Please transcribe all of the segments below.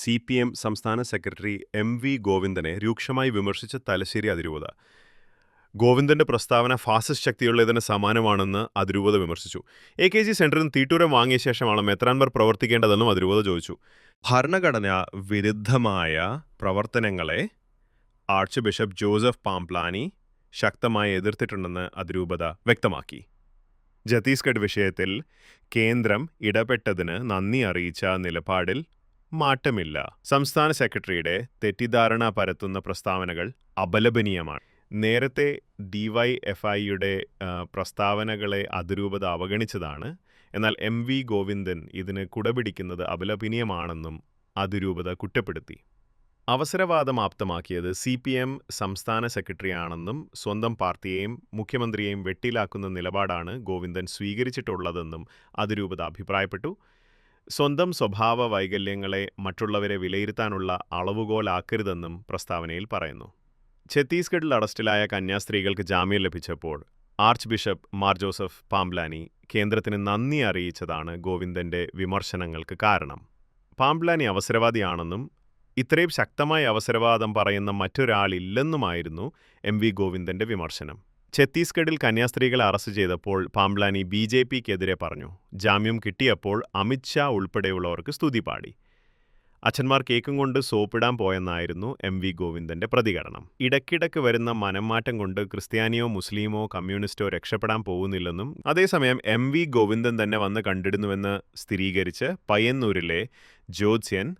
C P M സംസ്ഥാന secretary M V ഗോവിന്ദനെ രൂക്ഷമായി വിമർശിച്ച തലശ്ശേരി അതിരൂപത. ഗോവിന്ദന്റെ പ്രസ്താവന ഫാസിസ്റ്റ് ശക്തിയുള്ളതിന് സമാനമാണെന്ന് അതിരൂപത വിമർശിച്ചു. എ കെ ജി സെന്ററിൽ തീട്ടൂരം വാങ്ങിയ ശേഷമാണ് മെത്രാൻമാർ പ്രവർത്തിക്കേണ്ടതെന്നും അതിരൂപത ചോദിച്ചു. ഭരണഘടന വിരുദ്ധമായ പ്രവർത്തനങ്ങളെ ആർച്ച് ബിഷപ്പ് ജോസഫ് പാംപ്ലാനി ശക്തമായി എതിർത്തിട്ടുണ്ടെന്ന് അതിരൂപത വ്യക്തമാക്കി. ഛത്തീസ്ഗഡ് വിഷയത്തിൽ കേന്ദ്രം ഇടപെട്ടതിന് നന്ദി അറിയിച്ച നിലപാടിൽ മാറ്റമില്ല. സംസ്ഥാന സെക്രട്ടറിയുടെ തെറ്റിദ്ധാരണ പരത്തുന്ന പ്രസ്താവനകൾ അപലപനീയമാണ്. നേരത്തെ ഡിവൈ എഫ് ഐയുടെ പ്രസ്താവനകളെ അതിരൂപത അവഗണിച്ചതാണ്. എന്നാൽ എം വി ഗോവിന്ദൻ ഇതിന് കുടപിടിക്കുന്നത് അപലപനീയമാണെന്നും അതിരൂപത കുറ്റപ്പെടുത്തി. അവസരവാദം ആപ്തമാക്കിയത് സി പി എം സംസ്ഥാന സെക്രട്ടറിയാണെന്നും സ്വന്തം പാർട്ടിയെയും മുഖ്യമന്ത്രിയെയും വെട്ടിലാക്കുന്ന നിലപാടാണ് ഗോവിന്ദൻ സ്വീകരിച്ചിട്ടുള്ളതെന്നും അതിരൂപത അഭിപ്രായപ്പെട്ടു. സ്വന്തം സ്വഭാവ വൈകല്യങ്ങളെ മറ്റുള്ളവരെ വിലയിരുത്താനുള്ള അളവുകോലാക്കരുതെന്നും പ്രസ്താവനയിൽ പറയുന്നു. ഛത്തീസ്ഗഡിൽ അറസ്റ്റിലായ കന്യാസ്ത്രീകൾക്ക് ജാമ്യം ലഭിച്ചപ്പോൾ archbishop Mar Joseph Pamplany കേന്ദ്രത്തിന് നന്ദി അറിയിച്ചതാണ് ഗോവിന്ദന്റെ വിമർശനങ്ങൾക്ക് കാരണം. പാംബ്ലാനി അവസരവാദിയാണെന്നും ഇത്രയും ശക്തമായ അവസരവാദം പറയുന്ന മറ്റൊരാളില്ലെന്നുമായിരുന്നു എം വി ഗോവിന്ദന്റെ വിമർശനം. ഛത്തീസ്ഗഡിൽ കന്യാസ്ത്രീകളെ അറസ്റ്റ് ചെയ്തപ്പോൾ പാംബ്ലാനി ബി ജെ പിക്കെതിരെ പറഞ്ഞു. ജാമ്യം കിട്ടിയപ്പോൾ അമിത്ഷാ ഉൾപ്പെടെയുള്ളവർക്ക് സ്തുതി പാടി. അച്ഛന്മാർ കേക്കും കൊണ്ട് സോപ്പിടാൻ പോയെന്നായിരുന്നു എം വി ഗോവിന്ദന്റെ പ്രതികരണം. ഇടയ്ക്കിടയ്ക്ക് വരുന്ന മനംമാറ്റം കൊണ്ട് ക്രിസ്ത്യാനിയോ മുസ്ലിമോ കമ്മ്യൂണിസ്റ്റോ രക്ഷപ്പെടാൻ പോകുന്നില്ലെന്നും അതേസമയം എം വി ഗോവിന്ദൻ തന്നെ വന്ന് കണ്ടിരുന്നുവെന്ന് സ്ഥിരീകരിച്ച് പയ്യന്നൂരിലെ ജ്യോത്സ്യൻ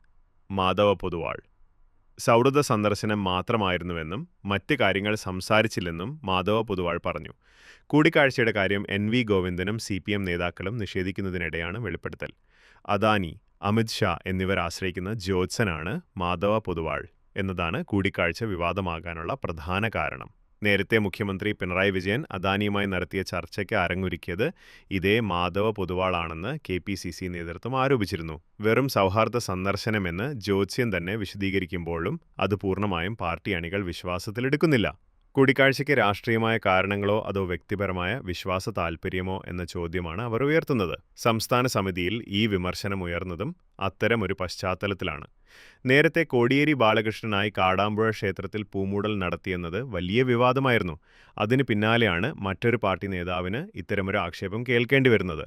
മാധവ പൊതുവാൾ സൗഹൃദ സന്ദർശനം മാത്രമായിരുന്നുവെന്നും മറ്റ് കാര്യങ്ങൾ സംസാരിച്ചില്ലെന്നും മാധവ പൊതുവാൾ പറഞ്ഞു. കൂടിക്കാഴ്ചയുടെ കാര്യം എൻ വി ഗോവിന്ദനും സി പി എം നേതാക്കളും നിഷേധിക്കുന്നതിനിടെയാണ് വെളിപ്പെടുത്തൽ. അദാനി അമിത് ഷാ എന്നിവർ ആശ്രയിക്കുന്ന ജ്യോത്സനാണ് മാധവ പൊതുവാൾ എന്നതാണ് കൂടിക്കാഴ്ച വിവാദമാകാനുള്ള പ്രധാന കാരണം. നേരത്തെ മുഖ്യമന്ത്രി പിണറായി വിജയൻ അദാനിയുമായി നടത്തിയ ചർച്ചയ്ക്ക് അരങ്ങൊരുക്കിയത് ഇതേ മാധവ പൊതുവാളാണെന്ന് കെ പി സി സി നേതൃത്വം ആരോപിച്ചിരുന്നു. വെറും സൗഹാർദ്ദ സന്ദർശനമെന്ന് ജ്യോത്സ്യൻ തന്നെ വിശദീകരിക്കുമ്പോഴും അത് പൂർണമായും പാർട്ടി അണികൾ വിശ്വാസത്തിലെടുക്കുന്നില്ല. കൂടിക്കാഴ്ചയ്ക്ക് രാഷ്ട്രീയമായ കാരണങ്ങളോ അതോ വ്യക്തിപരമായ വിശ്വാസ താൽപ്പര്യമോ എന്ന ചോദ്യമാണ് അവർ ഉയർത്തുന്നത്. സംസ്ഥാന സമിതിയിൽ ഈ വിമർശനം ഉയർന്നതും അത്തരമൊരു പശ്ചാത്തലത്തിലാണ്. നേരത്തെ കോടിയേരി ബാലകൃഷ്ണനായി കാടാമ്പുഴ ക്ഷേത്രത്തിൽ പൂമൂടൽ നടത്തിയെന്നത് വലിയ വിവാദമായിരുന്നു. അതിന് പിന്നാലെയാണ് മറ്റൊരു പാർട്ടി നേതാവിന് ഇത്തരമൊരു ആക്ഷേപം കേൾക്കേണ്ടി വരുന്നത്.